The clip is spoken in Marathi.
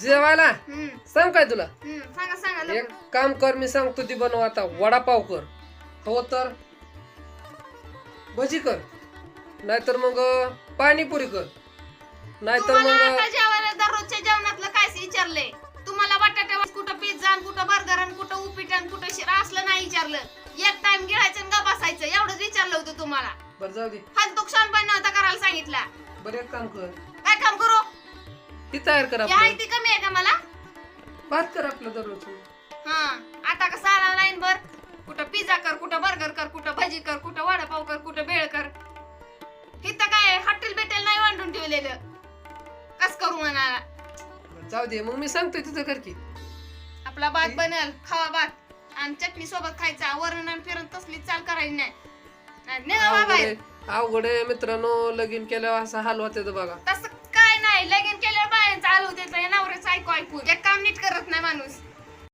जेवायला? सांग काय तुला? सांगा सांगा एक. काम कर मी सांगतो ती बनव आता. वडापाव कर. हो तर? भजी कर. नाहीतर मग पाणीपुरी कर. नाहीतर मग जेवायला दररोजच्या जेवणातलं काय विचारलंय? तुम्हाला बटाट्या कुठं पिझ्झा कुठं बर्गर आणि कुठं उपीट आणि कुठं शिरा असलं नाही विचारलं. एक टाइम गिळायचं गा बसायचं. एवढंच विचारलं होतं तुम्हाला. बरं जाऊ दे. हात दुखसान पण नव्हता करायला सांगितला. बरं एक काम कर. काय काम करू? ती तयार कर हे आहे आपलं ती कमी आहे का मला? भात कर आपलं दररोज हा आता कसं आला लाईन बर कुठं पिझ्झा कर कुठं बर्गर कर कुठं भजी कर कुठं वडापाव कर कुठं भेळ कर. इथं काय हॉटेल बेटेल नाही वांडून ठेवलेलं. कस करू म्हणाला? जाऊ दे मग मी सांगतोय तिथं कर की. आपला भात बनल खावा भात. आणि चटणी सोबत खायचा वरण आणि फिरण तसली चाल करायची नाही. निघा अवघड आहे मित्रांनो लगीन केल्यावर असा हाल होते बघा. तसं नाही लगीन केल्यावर बाहेर चालू देत. नवऱ्याचं ऐकू ऐकू. एक काम नीट करत नाही माणूस.